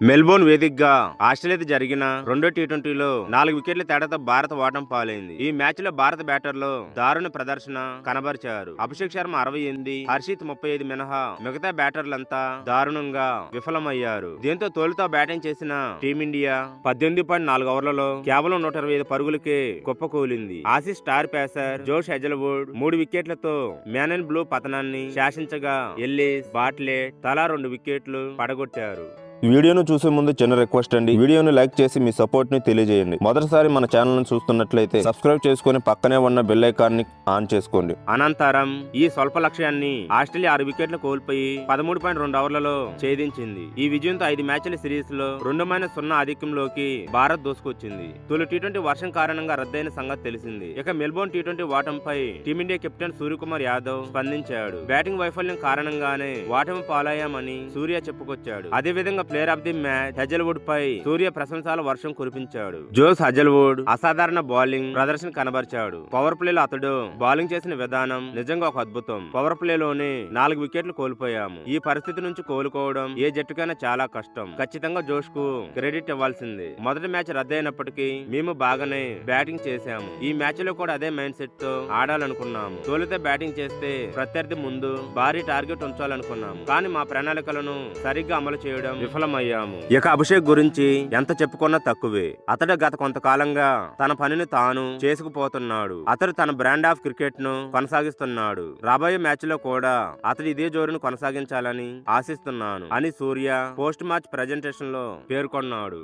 Melbourne వేదికగా Australia జరిగిన రెండో టీ ట్వంటీలో నాలుగు వికెట్ల తేడాతో భారత్ ఓటం పాలైంది. ఈ మ్యాచ్లో భారత బ్యాటర్లు దారుణ ప్రదర్శన కనబరిచారు. అభిషేక్ శర్మ అరవై ఎనిమిది హర్షిత్ ముప్పై ఐదు మినహా మిగతా బ్యాటర్లంతా దారుణంగా విఫలమయ్యారు. దీంతో తోలుతో బ్యాటింగ్ చేసిన టీమిండియా పద్దెనిమిది పాయింట్ నాలుగు ఓవర్లలో కేవలం నూట ఇరవై ఐదు పరుగులకే కుప్పకూలింది Aussies star pacer Josh Hazlewood మూడు వికెట్లతో మ్యాన్ అండ్ బ్లూ పతనాన్ని శాసించగా ఎల్లిస్ బాట్లెట్ తలా రెండు వికెట్లు పడగొట్టారు. వీడియోను చూసే ముందు చిన్న రిక్వెస్ట్ అండి. వీడియోను లైక్ చేసి మీ సపోర్ట్ని తెలియజేయండి. మొదటిసారి మన ఛానల్ను చూస్తున్నట్లయితే సబ్స్క్రైబ్ చేసుకుని పక్కనే ఉన్న బెల్ ఐకాన్ని ఆన్ చేసుకోండి. అనంతరం ఈ స్వల్ప లక్ష్యాన్ని ఆస్ట్రేలియా ఆరు వికెట్లు కోల్పోయి పదమూడు పాయింట్ రెండు ఓవర్లలో ఛేదించింది. ఈ విజయంతో ఐదు మ్యాచ్ల సిరీస్లో రెండు మైనస్ సున్నా ఆధిక్యంలోకి భారత్ దూసుకొచ్చింది. తొలి టీ ట్వంటీ వర్షం కారణంగా రద్దయిన సంగతి తెలిసింది. ఇక Melbourne T twenty ఓటమిపై team India captain Suryakumar Yadav స్పందించాడు. బ్యాటింగ్ వైఫల్యం కారణంగానే ఓటమి పాలయ్యామని సూర్య చెప్పుకొచ్చాడు. అదే విధంగా player of the match Hazlewood పై సూర్య ప్రశంసల వర్షం కురిపించాడు. జోస్ హజల్వుడ్ అసాధారణ బౌలింగ్ ప్రదర్శన కనబరిచాడు. పవర్ ప్లేలో అతడు బౌలింగ్ చేసిన విధానం నిజంగా ఒక అద్భుతం. పవర్ ప్లేలోనే నాలుగు వికెట్లు కోల్పోయాము. ఈ పరిస్థితి నుంచి కోలుకోవడం ఏ జట్టుకైనా చాలా కష్టం. ఖచ్చితంగా జోష్కు క్రెడిట్ ఇవ్వాల్సింది. మొదటి మ్యాచ్ రద్దయినప్పటికీ మేము బాగానే బ్యాటింగ్ చేశాము. ఈ మ్యాచ్లో కూడా అదే మైండ్ సెట్తో ఆడాలనుకున్నాము. తోలితే బ్యాటింగ్ చేస్తే ప్రత్యర్థి ముందు భారీ టార్గెట్ ఉంచాలనుకున్నాము. కానీ మా ప్రణాళికలను సరిగ్గా అమలు చేయడం విఫలమయ్యాము ఇక అభిషేక్ గురించి ఎంత చెప్పుకున్నా తక్కువే. అతడు గత కొంతకాలంగా తన పనిని తాను చేసుకుపోతున్నాడు. అతడు తన బ్రాండ్ ఆఫ్ క్రికెట్ను కొనసాగిస్తున్నాడు. రాబోయే మ్యాచ్లో కూడా అతడు ఇదే జోరును కొనసాగించాలని ఆశిస్తున్నాను అని సూర్య పోస్ట్ మ్యాచ్ ప్రజెంటేషన్లో పేర్కొన్నాడు.